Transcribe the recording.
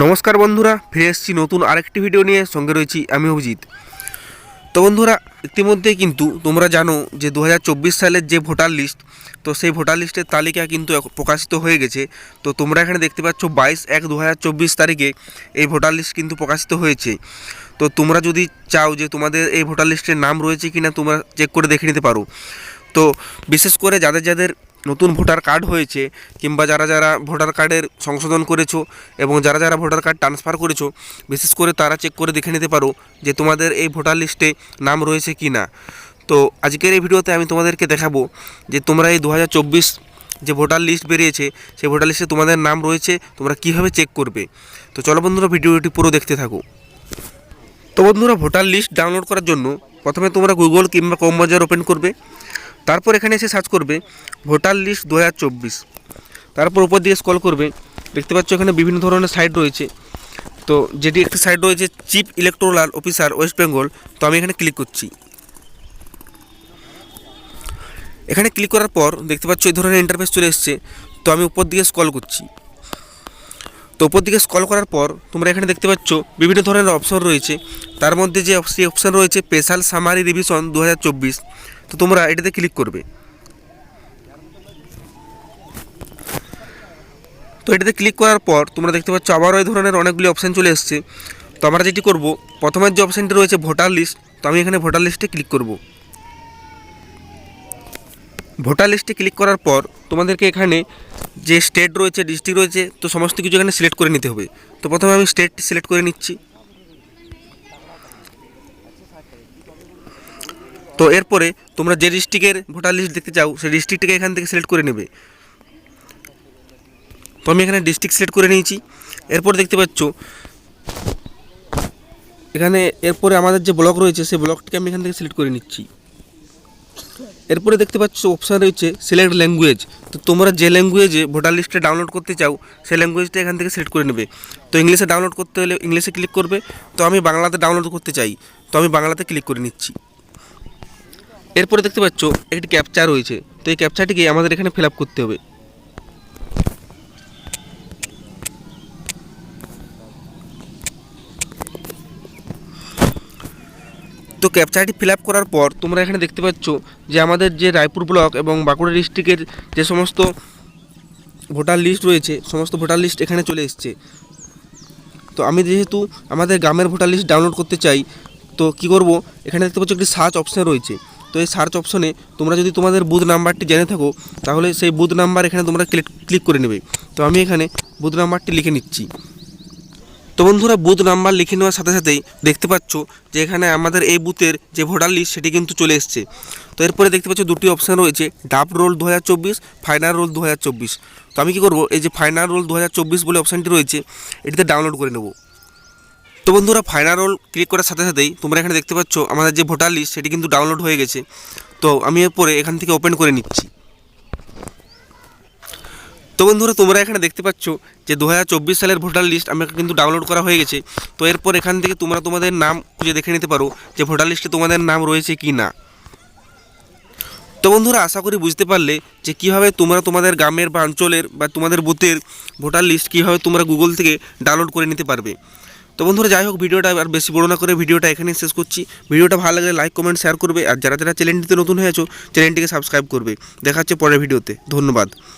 নমস্কার বন্ধুরা, ফিরে এসেছি নতুন আরেকটি ভিডিও নিয়ে, সঙ্গে রয়েছি আমি অভিজিৎ। তো বন্ধুরা ইতিমধ্যে কিন্তু তোমরা জানো যে দু হাজার চব্বিশ সালের যে ভোটার লিস্ট তো সেই ভোটার লিস্টের তালিকা কিন্তু প্রকাশিত হয়ে গেছে। তো তোমরা এখানে দেখতে পাচ্ছ বাইশ এক দু তারিখে এই ভোটার লিস্ট কিন্তু প্রকাশিত হয়েছে। তো তোমরা যদি চাও যে তোমাদের এই ভোটার লিস্টের নাম রয়েছে কি না তোমরা চেক করে দেখে নিতে পারো। তো বিশেষ করে যাদের যাদের নতুন ভোটার কার্ড হয়েছে কিংবা যারা যারা ভোটার কার্ডের সংশোধন করেছ এবং যারা যারা ভোটার কার্ড ট্রান্সফার করেছ, বিশেষ করে তারা চেক করে দেখে নিতে পারো যে তোমাদের এই ভোটার লিস্টে নাম রয়েছে কি না তো আজকের এই ভিডিওতে আমি তোমাদেরকে দেখাবো যে তোমরা এই দু হাজার চব্বিশ যে ভোটার লিস্ট বেরিয়েছে, সেই ভোটার লিস্টে তোমাদের নাম রয়েছে, তোমরা কীভাবে চেক করবে? তো চলো বন্ধুরা ভিডিওটি পুরো দেখতে থাকো। তো বন্ধুরা ভোটার লিস্ট ডাউনলোড করার জন্য প্রথমে তোমরা গুগল কিংবা কম বাজার ওপেন করবে। তারপর এখানে এসে সার্চ করবে ভোটার লিস্ট দু হাজার চব্বিশ। তারপর উপর দিয়ে স্কল করবে, দেখতে পাচ্ছ এখানে বিভিন্ন ধরনের সাইট রয়েছে। তো যেটি একটি সাইট রয়েছে chief electoral officer West Bengal তো আমি এখানে ক্লিক করছি। এখানে ক্লিক করার পর দেখতে পাচ্ছ এই ধরনের ইন্টারফেস চলে এসছে, তো আমি উপর দিকে স্কল করছি। তো উপর দিকে স্কল করার পর তোমরা এখানে দেখতে পাচ্ছ বিভিন্ন ধরনের অপশন রয়েছে। তার মধ্যে যে সেই অপশান রয়েছে স্পেশাল সামারি রিভিশন দু হাজার চব্বিশ। তো তোমরা এটাতে ক্লিক করবে। তো এটাতে ক্লিক করার পর তোমরা দেখতে পাচ্ছ আবারও এই ধরনের অনেকগুলি অপশান চলে এসছে। তো আমরা যেটি করব, প্রথমের যে অপশানটি রয়েছে ভোটার লিস্ট তো আমি এখানে ভোটার লিস্টে ক্লিক করব। ভোটার লিস্টে ক্লিক করার পর তোমাদেরকে এখানে যে স্টেট রয়েছে, ডিস্ট্রিক্ট রয়েছে, তো সমস্ত কিছু এখানে সিলেক্ট করে নিতে হবে। তো প্রথমে আমি স্টেট সিলেক্ট করে নিচ্ছি। তো এরপরে তোমরা যে ডিস্ট্রিক্টের ভোটার লিস্ট দেখতে চাও, সেই ডিস্ট্রিক্টটাকে এখান থেকে সিলেক্ট করে নেবে। তো আমি এখানে ডিস্ট্রিক্ট সিলেক্ট করে নিয়েছি। এরপর দেখতে পাচ্ছ, এখানে এরপরে আমাদের যে ব্লক রয়েছে, সেই ব্লকটিকে আমি এখান থেকে সিলেক্ট করে নিচ্ছি। এরপরে দেখতে পাচ্ছ অপশান রয়েছে সিলেক্ট ল্যাঙ্গুয়েজ তো তোমরা যে ল্যাঙ্গুয়েজে ভোটার লিস্টে ডাউনলোড করতে চাও, সেই ল্যাঙ্গুয়েজটা এখান থেকে সিলেক্ট করে নেবে। তো ইংলিশে ডাউনলোড করতে হলে ইংলিশে ক্লিক করবে। তো আমি বাংলাতে ডাউনলোড করতে চাই। তো আমি বাংলাতে ক্লিক করে নিচ্ছি। এরপরে দেখতে পাচ্ছ একটি ক্যাপচা রয়েছে। তো এই ক্যাপচাটিকে আমাদের এখানে ফিল করতে হবে। তো ক্যাপচারটি ফিল করার পর তোমরা এখানে দেখতে পাচ্ছ যে আমাদের যে রায়পুর ব্লক এবং বাঁকুড়া ডিস্ট্রিক্টের যে সমস্ত ভোটার লিস্ট রয়েছে, সমস্ত ভোটার লিস্ট এখানে চলে এসছে। তো আমি যেহেতু আমাদের গ্রামের ভোটার লিস্ট ডাউনলোড করতে চাই, তো কি করব? এখানে দেখতে পাচ্ছ একটি সার্চ অপশান রয়েছে। তো এই সার্চ অপশনে তোমরা যদি তোমাদের বুথ নাম্বারটি জেনে থাকো, তাহলে সেই বুথ নাম্বার এখানে তোমরা ক্লিক করে নেবে। তো আমি এখানে বুথ নাম্বারটি লিখে নিচ্ছি। তো বন্ধুরা বুথ নাম্বার লিখে নেওয়ার সাথে সাথেই দেখতে পাচ্ছ যে এখানে আমাদের এই বুথের যে ভোটার লিস্ট সেটি কিন্তু চলে এসছে। তো এরপরে দেখতে পাচ্ছ দুটি অপশান রয়েছে, ডাব রোল দু হাজার চব্বিশ, ফাইনাল রোল দু হাজার চব্বিশ। তো আমি কী করব? এই যে ফাইনাল রোল দু হাজার চব্বিশ বলে অপশানটি রয়েছে, এটিতে ডাউনলোড করে নেব। তো বন্ধুরা ফাইনাল রোল ক্লিক করার সাথে সাথেই তোমরা এখানে দেখতে পাচ্ছ আমাদের যে ভোটার লিস্ট সেটি কিন্তু ডাউনলোড হয়ে গেছে। তো আমি এরপরে এখান থেকে ওপেন করে নিচ্ছি। তো বন্ধুরা, তোমরা এখানে দেখতে পাচ্ছ যে দু হাজার চব্বিশ সালের ভোটার লিস্ট আমার কিন্তু ডাউনলোড করা হয়ে গেছে। তো এরপর এখান থেকে তোমরা তোমাদের নাম খুঁজে দেখে নিতে পারো যে ভোটার লিস্টে তোমাদের নাম রয়েছে কি না। তো বন্ধুরা, আশা করি বুঝতে পারলে যে কীভাবে তোমরা তোমাদের গ্রামের বা অঞ্চলের বা তোমাদের বুথের ভোটার লিস্ট কীভাবে তোমরা গুগল থেকে ডাউনলোড করে নিতে পারবে। তো বন্ধুরা, যাই হোক, ভিডিওটা আর বেশি বড় না করে ভিডিওটা এখানেই শেষ করছি। ভিডিওটা ভালো লাগলে লাইক কমেন্ট শেয়ার করবে। আর যারা যারা চ্যানেলটিতে নতুন হয়েছো চ্যানেলটিকে সাবস্ক্রাইব করবে। দেখা হচ্ছে পরের ভিডিওতে। ধন্যবাদ।